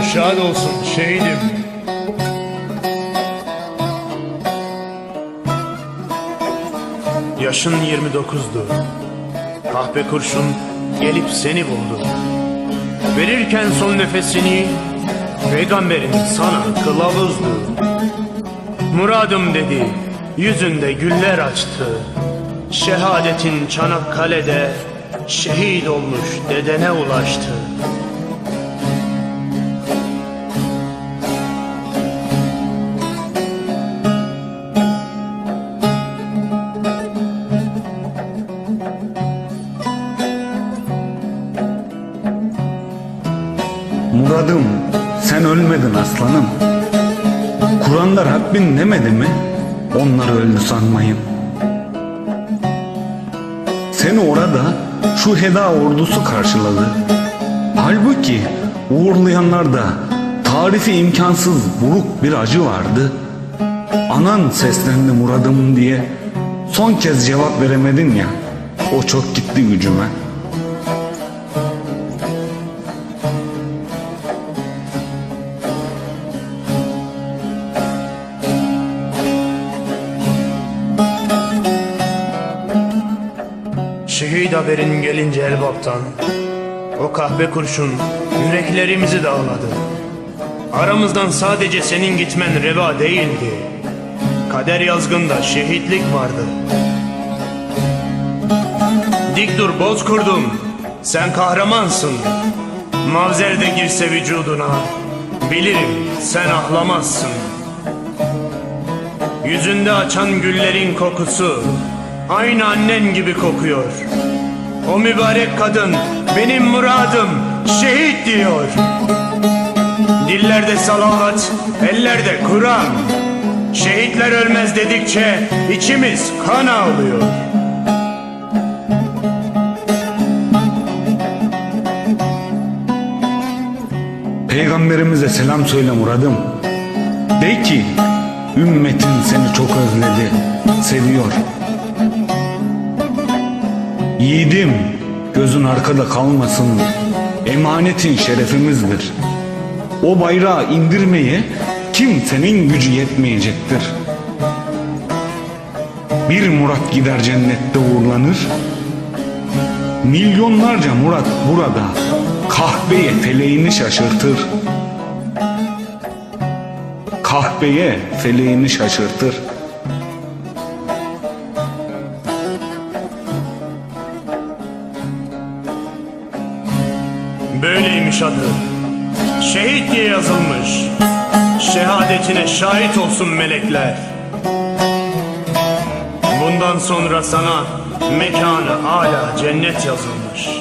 Yolun şad olsun şehidim. Yaşın 29'du. Kahpe kurşun gelip seni buldu. Verirken son nefesini peygamberin sana kılavuzdu. Muradım dedi, yüzünde güller açtı. Şehadetin Çanakkale'de şehit olmuş dedene ulaştı. Muradım sen ölmedin aslanım. Kur'an'da Rabbin demedi mi? Onlar öldü sanmayın. Seni orada şu heda ordusu karşıladı. Halbuki uğurlayanlarda tarifi imkansız buruk bir acı vardı. Anan seslendi Muradım diye son kez cevap veremedin ya. O çok gitti gücüme. Şehit haberin gelince Elbap'tan O kahpe kurşun yüreklerimizi dağladı. Aramızdan sadece senin gitmen reva değildi. Kader yazgında şehitlik vardı. Dik dur bozkurdum Sen kahramansın. Mavzer de girse vücuduna Bilirim sen ahlamazsın. Yüzünde açan güllerin kokusu Aynı annen gibi kokuyor O mübarek kadın benim muradım şehit diyor Dillerde salavat, ellerde Kur'an Şehitler ölmez dedikçe içimiz kan ağlıyor Peygamberimize selam söyle Muradım. De ki ümmetin seni çok özledi, seviyor. Yiğidim gözün arkada kalmasın. Emanetin şerefimizdir. O bayrağı indirmeye kimsenin gücü yetmeyecektir. Bir Murat gider cennette uğurlanır. Milyonlarca Murat burada kahveye feleğini şaşırtır. Kahveye feleğini şaşırtır. Böyleymiş adı. Şehit diye yazılmış. Şehadetine şahit olsun melekler. Bundan sonra sana mekanı hala cennet yazılmış